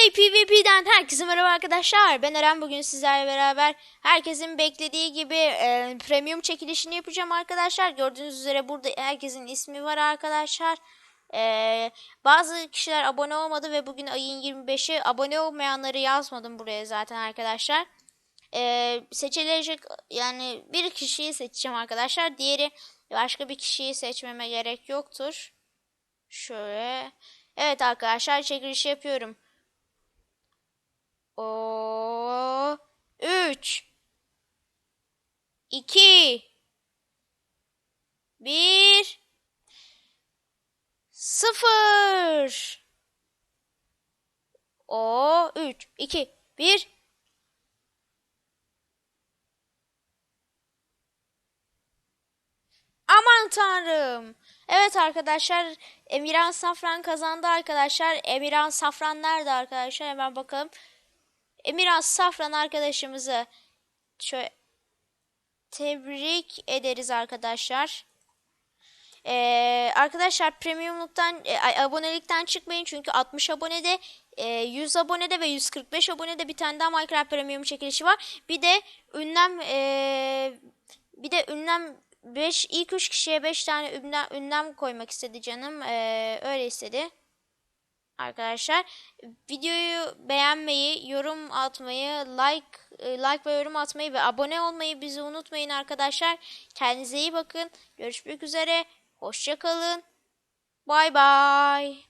Play PvP'den herkese merhaba arkadaşlar. Ben Eren bugün sizlerle beraber herkesin beklediği gibi e, premium çekilişini yapacağım arkadaşlar. Gördüğünüz üzere burada herkesin ismi var arkadaşlar. E, bazı kişiler abone olmadı ve bugün ayın 25'i abone olmayanları yazmadım buraya zaten arkadaşlar. E, seçilecek yani bir kişiyi seçeceğim arkadaşlar. Diğeri başka bir kişiyi seçmeme gerek yoktur. Şöyle. Evet arkadaşlar çekilişi yapıyorum. O 3 2 1 0 O 3 2 1 Aman tanrım. Evet arkadaşlar Emirhan Safran kazandı arkadaşlar. Emirhan Safran nerede arkadaşlar? Hemen bakalım. Emirhan Safran arkadaşımızı şöyle tebrik ederiz arkadaşlar. Ee, arkadaşlar premiumluktan e, abonelikten çıkmayın çünkü 60 abonede e, 100 abonede ve 145 abonede bir tane daha Minecraft premium çekilişi var. Bir de ünlem e, bir de ünlem 5 ilk 3 kişiye 5 tane ünlem, ünlem koymak istedi canım. E, öyle istedi. Arkadaşlar videoyu beğenmeyi, yorum atmayı, like e, like ve yorum atmayı ve abone olmayı bizi unutmayın arkadaşlar. Kendinize iyi bakın. Görüşmek üzere. Hoşça kalın. Bay bay.